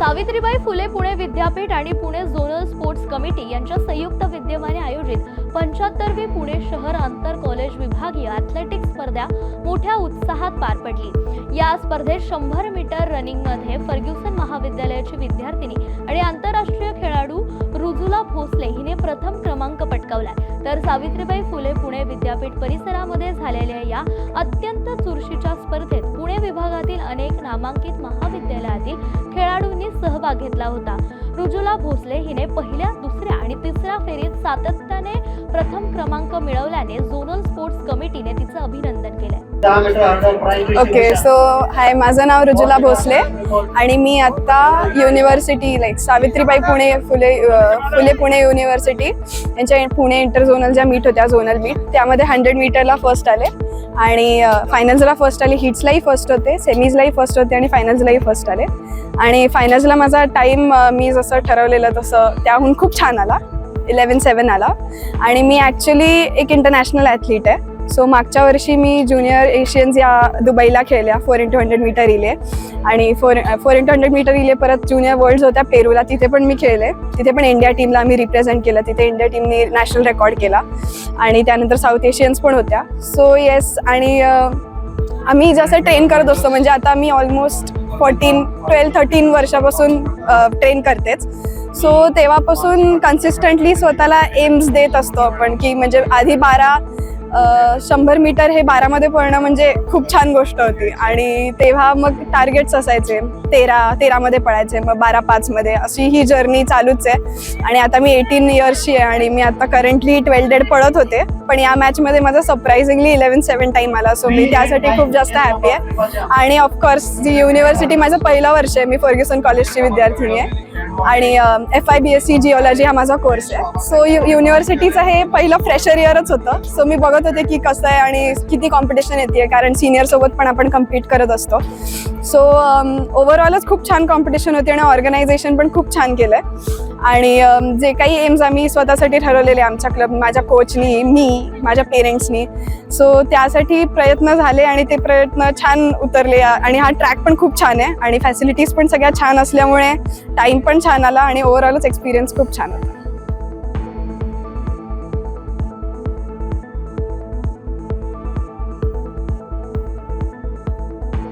सावित्रीबाई फुले पुणे विद्यापीठ आणि Pune zonal sports committee यांच्या संयुक्त विद्यमाने आयोजित पंच्याहत्तरवी पुणे शहर आंतर कॉलेज विभागीय ॲथलेटिक्स स्पर्धा मोठ्या उत्साहात पार पडली. या स्पर्धेत शंभर मीटर रनिंगमध्ये फर्ग्युसन महाविद्यालयाची विद्यार्थिनी आणि आंतरराष्ट्रीय खेळाडू रुजुला भोसले हिने प्रथम क्रमांक पटकावला. तर सावित्रीबाई फुले पुणे विद्यापीठ परिसरामध्ये झालेल्या या अत्यंत चुरशीच्या स्पर्धेत पुणे विभागातील अनेक नामांकित महाविद्यालयातील खेळाडूंनी सहभाग घेतला होता. रुजुला भोसले हिने पहिल्या दुसऱ्या आणि तिसऱ्या फेरीत सातत्याने प्रथम क्रमांक मिळवल्याने झोनल स्पोर्ट्स कमिटीने तिचं अभिनंदन केलंय. ओके सो हाय माझं नाव रुजुला भोसले आणि मी आत्ता university like Savitribai Pune Phule Phule Pune university यांच्या पुणे इंटर झोनल ज्या मीट होत्या झोनल मीट त्यामध्ये हंड्रेड मीटरला फर्स्ट आले. आणि फायनल्सला फर्स्ट आले हिट्सलाही फर्स्ट होते सेमीजलाही फर्स्ट होते आणि फायनल्सलाही फर्स्ट आले. आणि फायनल्सला माझा टाईम मी जसं ठरवलेलं तसं त्याहून खूप छान आला. इलेवन सेवन आला. आणि मी ॲक्च्युली एक इंटरनॅशनल ॲथलीट आहे. सो मागच्या वर्षी मी ज्युनियर एशियन्स या दुबईला खेळल्या four into hundred metre relay आणि four four into hundred metre relay परत ज्युनियर वर्ल्ड्स होत्या पेरूला तिथे पण मी खेळले. तिथे पण इंडिया टीमला आम्ही रिप्रेझेंट केलं. तिथे इंडिया टीमने नॅशनल रेकॉर्ड केला. आणि त्यानंतर साऊथ एशियन्स पण होत्या. सो येस आणि आम्ही जसं ट्रेन करत असतो म्हणजे आता मी ऑलमोस्ट फोर्टीन ट्वेल्व थर्टीन वर्षापासून ट्रेन करतेच. सो तेव्हापासून कन्सिस्टंटली स्वतःला एम्स देत असतो आपण की म्हणजे आधी बारा शंभर मीटर हे बारामध्ये पळणं म्हणजे खूप छान गोष्ट होती. आणि तेव्हा मग टार्गेट्स असायचे. तेरा तेरामध्ये पळायचे मग बारा पाचमध्ये. अशी ही जर्नी चालूच आहे. आणि आता मी एटीन इयर्सची आहे आणि मी आता करंटली ट्वेल्डेड पळत होते. पण या मॅचमध्ये माझा सरप्राइझिंगली इलेव्हन सेवन टाईम आला. सो मी त्यासाठी खूप जास्त हॅपी आहे. आणि ऑफकोर्स जी युनिव्हर्सिटी माझं पहिलं वर्ष आहे मी फर्ग्युसन कॉलेजची विद्यार्थिनी आहे. आणि F I B S C geology हा माझा कोर्स आहे. सो यु युनिव्हर्सिटीचं हे पहिलं फ्रेशर इयरच होतं. सो मी बघत होते की कसं आहे आणि किती कॉम्पिटिशन येते कारण सिनियरसोबत पण आपण कम्पीट करत असतो. सो ओव्हरऑलच खूप छान कॉम्पिटिशन होती आणि ऑर्गनायझेशन पण खूप छान केलं आहे आणि जे काही एम्स आम्ही स्वतःसाठी ठरवलेले आमच्या क्लब माझ्या कोचनी मी माझ्या पेरेंट्सनी सो त्यासाठी प्रयत्न झाले आणि ते प्रयत्न छान उतरले. आणि हा ट्रॅक पण खूप छान आहे. आणि फॅसिलिटीज पण सगळ्या छान असल्यामुळे टाईम पण छान आला आणि ओव्हरऑलच एक्सपिरियन्स खूप छान होता.